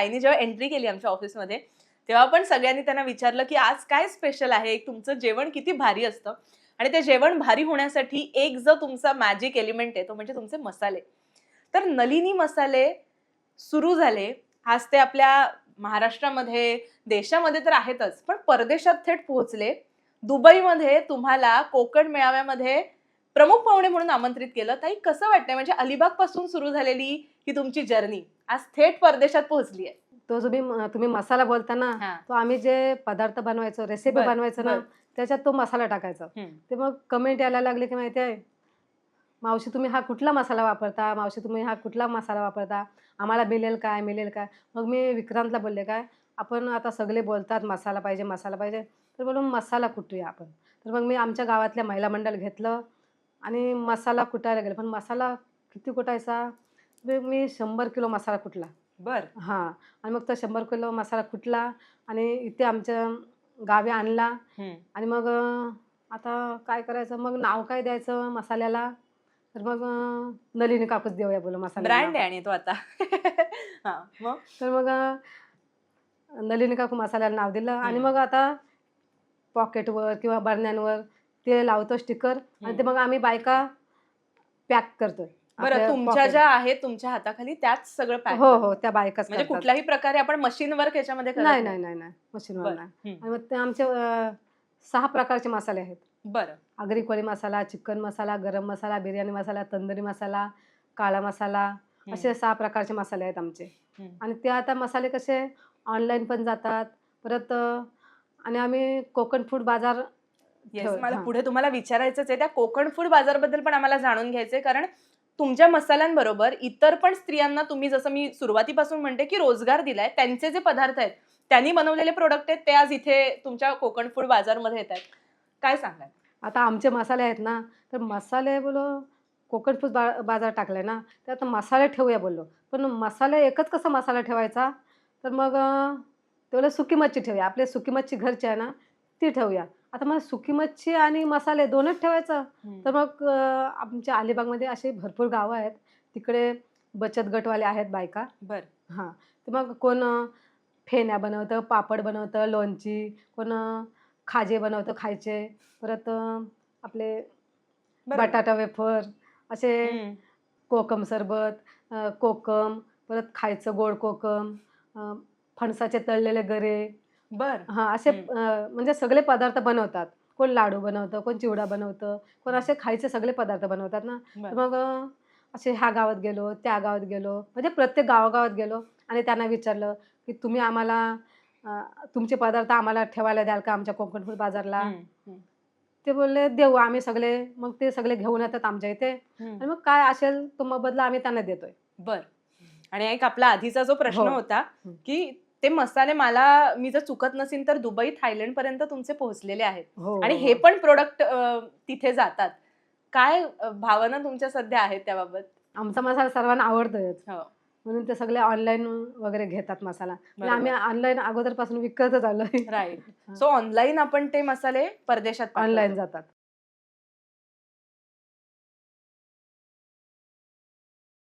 ताईने जेव्हा एंट्री केली आमच्या ऑफिसमध्ये तेव्हा पण सगळ्यांनी त्यांना विचारलं की आज काय स्पेशल आहे? तुमचं जेवण किती भारी असतं? आणि ते जेवण भारी होण्यासाठी एक जो तुमचा मॅजिक एलिमेंट आहे तो म्हणजे तुमचे मसाले. तर नलिनी मसाले सुरू झाले. आज ते आपल्या महाराष्ट्रामध्ये देशामध्ये तर आहेतच पण परदेशात थेट पोहोचले. दुबईमध्ये तुम्हाला कोकण मेळाव्यामध्ये प्रमुख पाहुणे म्हणून आमंत्रित केलं. ताई कसं वाटतंय? म्हणजे अलिबागपासून सुरू झालेली ही तुमची जर्नी आज थेट परदेशात पोहोचली आहे. तो जो मी तुम्ही मसाला बोलताना हा. तो आम्ही जे पदार्थ बनवायचो रेसिपी बर, बनवायचो ना बर. त्याच्यात तो मसाला टाकायचा. हम्म. ते मग कमेंट यायला लागले की माहिती आहे मावशी तुम्ही हा कुठला मसाला वापरता? मावशी तुम्ही हा कुठला मसाला वापरता? आम्हाला मिळेल काय मिळेल काय मग मी विक्रांतला बोलले काय? आपण आता सगळे बोलतात मसाला पाहिजे मसाला पाहिजे. तर बोलून मसाला कुटूया आपण? तर मग मी आमच्या गावातल्या महिला मंडळ घेतलं. आणि मसाला कुटायला गेलं. पण मसाला किती कुटायचा? मी शंभर किलो मसाला कुटला. बर. हां. आणि मग तो शंभर किलो मसाला कुटला आणि इथे आमच्या गावी आणला. आणि मग आता काय करायचं? मग नाव काय द्यायचं मसाल्याला? तर मग नलिनी कापूस देऊया बोल मसाला ब्रँड आहे आणि तो आता. हा मग? तर मग नलिनी काकू मसाल्याला नाव दिलं. आणि. मग आता पॉकेटवर किंवा बरण्यांवर ते लावतो स्टिकर आणि ते. मग आम्ही बायका पॅक करतोय बरं तुमच्या ज्या आहेत तुमच्या हाताखाली त्याच सगळं पॅक हो हो त्या बायकाच म्हणजे. कुठल्याही प्रकारे आपण मशीन वर्क याच्यामध्ये करत नाही नाही नाही नाही मशीनवर. नाही. आणि मग ते आमचे सहा प्रकारचे मसाले आहेत बरं आगरी कोळी मसाला चिकन मसाला गरम मसाला बिर्याणी मसाला तंदुरी मसाला काळा मसाला. असे सहा प्रकारचे मसाले आहेत आमचे. आणि ते आता मसाले कसे ऑनलाईन पण जातात परत आणि आम्ही कोकण फूड बाजार येस मला. पुढे तुम्हाला विचारायचंच आहे. त्या कोकण फूड बाजारबद्दल पण आम्हाला जाणून घ्यायचंय. कारण तुमच्या मसाल्यांबरोबर इतर पण स्त्रियांना तुम्ही जसं मी सुरुवातीपासून म्हणते की रोजगार दिलाय त्यांचे जे पदार्थ आहेत त्यांनी बनवलेले प्रोडक्ट आहेत ते आज इथे तुमच्या कोकण फूड बाजारमध्ये येत आहेत. काय सांगाल? आता आमचे मसाले आहेत ना तर मसाले बोलो कोकण फूड बा बाजार टाकलाय ना त्यात मसाले ठेवूया बोललो. पण मसाले एकच कसा मसाला ठेवायचा? तर मग तेवढं सुकी मच्छी ठेवूया. आपले सुकी मच्छी घरची आहे ना ती ठेवूया. आता मग सुकी मच्छी आणि मसाले दोनच ठेवायचं. तर मग आमच्या अलिबागमध्ये असे भरपूर गावं आहेत. तिकडे बचत गटवाले आहेत बायका. बर. हां. तर मग कोण फेण्या बनवतं पापड बनवतं लोणची कोण खाजे बनवतं खायचे. परत आपले. बटाटा वेफर असे. कोकम सरबत कोकम परत खायचं गोड कोकम फणसाचे तळलेले गरे. बर हां असे. अं, म्हणजे सगळे पदार्थ बनवतात कोण लाडू बनवतं कोण चिवडा बनवतं कोण असे खायचे सगळे पदार्थ बनवतात ना. तर मग अं, असे ह्या गावात गेलो त्या गावात गेलो म्हणजे प्रत्येक गावागावात गेलो आणि त्यांना विचारलं की तुम्ही आम्हाला अं, तुमचे पदार्थ आम्हाला ठेवायला द्याल का आमच्या कोकण फूड बाजारला हम्म. हम्म. ते बोलले देऊ आम्ही सगळे मग ते सगळे घेऊन येतात आमच्या इथे हम्म. आणि मग काय असेल तो मोबदला आम्ही त्यांना देतोय बर आणि एक आपला आधीचा जो प्रश्न हो. होता. की ते मसाले मला मी जर चुकत नसेल तर दुबई थायलंड पर्यंत तुमचे पोहोचलेले आहेत. हो आणि हे पण प्रोडक्ट तिथे जातात. काय भावना तुमच्या सध्या आहेत त्याबाबत? आमचा मसाला सर्वांना आवडतोय. हो. म्हणून ते सगळे ऑनलाईन वगैरे घेतात मसाला. आम्ही ऑनलाईन अगोदरपासून विकतच आलोय. राईट सो ऑनलाईन आपण ते मसाले परदेशात. ऑनलाईन जातात.